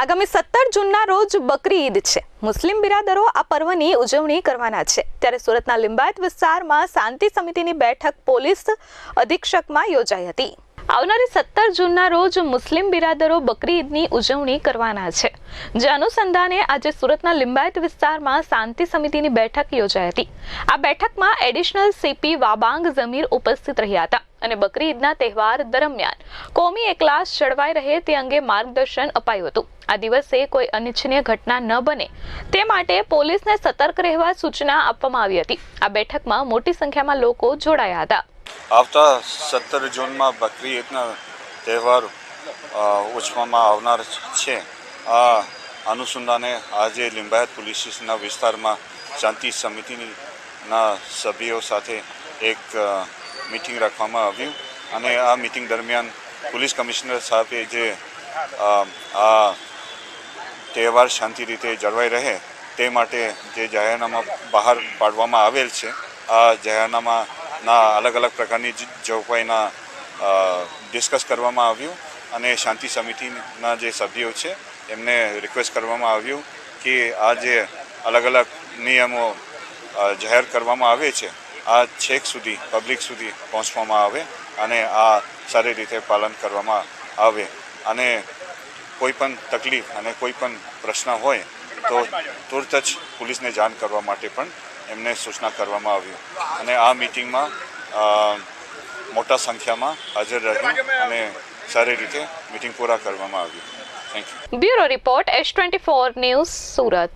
આગામી સત્તર જૂનના રોજ બકરી ઈદ છે. મુસ્લિમ બિરાદરો આ પર્વની ઉજવણી કરવાના છે. ત્યારે સુરતના લિંબાયત વિસ્તારમાં શાંતિ સમિતિની બેઠક પોલીસ અધિક્ષકમાં યોજાઈ હતી. આવનારી સત્તર જૂનના રોજ મુસ્લિમ બિરાદરો બકરી ઈદની ઉજવણી કરવાના છે. જે અનુસંધાને આજે સુરતના લિંબાયત વિસ્તારમાં શાંતિ સમિતિની બેઠક યોજાઈ હતી. આ બેઠકમાં એડિશનલ સીપી વાબાંગ જમીર ઉપસ્થિત રહ્યા હતા અને બકરી ઈદના તહેવાર દરમિયાન કોમી એકલાસ જળવાઈ રહે તે અંગે માર્ગદર્શન અપાયું હતું. આ દિવસે કોઈ અનિચ્છનીય ઘટના ન બને તે માટે પોલીસને સતર્ક રહેવા સૂચના આપવામાં આવી હતી. આ બેઠકમાં મોટી સંખ્યામાં લોકો જોડાયા હતા. આવતા સત્તર જૂનમાં બકરી ઈદના તહેવાર ઉછવામાં આવનાર છે. આ અનુસંધાને આજે લિંબાયત પોલીસ સ્ટેશનના વિસ્તારમાં શાંતિ સમિતિના સભ્યો સાથે એક મિટિંગ રાખવામાં આવ્યું અને આ મિટિંગ દરમિયાન પોલીસ કમિશનર સાહેબે જે આ તહેવાર શાંતિ રીતે જળવાઈ રહે તે માટે જે જાહેરનામા બહાર પાડવામાં આવેલ છે, આ જાહેરનામાના અલગ અલગ પ્રકારની જોગવાઈના ડિસ્કસ કરવામાં આવ્યું અને શાંતિ સમિતિના જે સભ્યો છે, એમને રિક્વેસ્ટ કરવામાં આવ્યું કે આ જે અલગ અલગ નિયમો જાહેર કરવામાં આવે છે, આ છેક સુધી પબ્લિક સુધી પહોંચવામાં આવે અને આ સારી રીતે પાલન કરવામાં આવે. અને કોઈ પણ તકલીફ અને કોઈ પણ પ્રશ્ન હોય તો તુરત જ પોલીસને જાણ કરવા માટે પણ એમને સૂચના કરવામાં આવ્યું અને આ મિટિંગમાં મોટા સંખ્યામાં હાજર રહ્યું અને સારી રીતે મિટિંગ પૂરા કરવામાં આવ્યું thank you bureau report S twenty four news Surat.